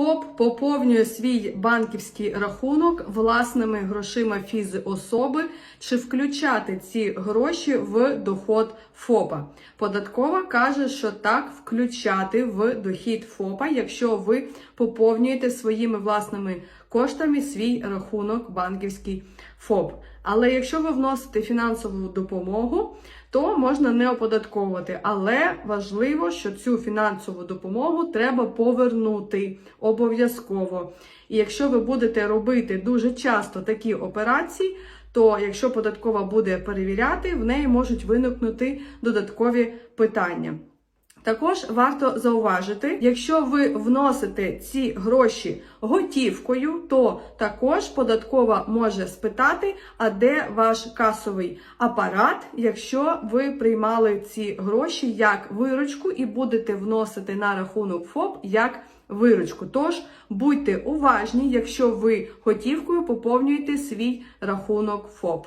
ФОП поповнює свій банківський рахунок власними грошима фізи особи чи включати ці гроші в доход ФОПа. Податкова каже, що так включати в дохід ФОПа, якщо ви поповнюєте своїми власними коштами свій рахунок банківський ФОП. Але якщо ви вносите фінансову допомогу, то можна не оподатковувати. Але важливо, що цю фінансову допомогу треба повернути обов'язково. І якщо ви будете робити дуже часто такі операції, то якщо податкова буде перевіряти, в неї можуть виникнути додаткові питання. Також варто зауважити, якщо ви вносите ці гроші готівкою, то також податкова може спитати, а де ваш касовий апарат, якщо ви приймали ці гроші як виручку і будете вносити на рахунок ФОП як виручку. Тож будьте уважні, якщо ви готівкою поповнюєте свій рахунок ФОП.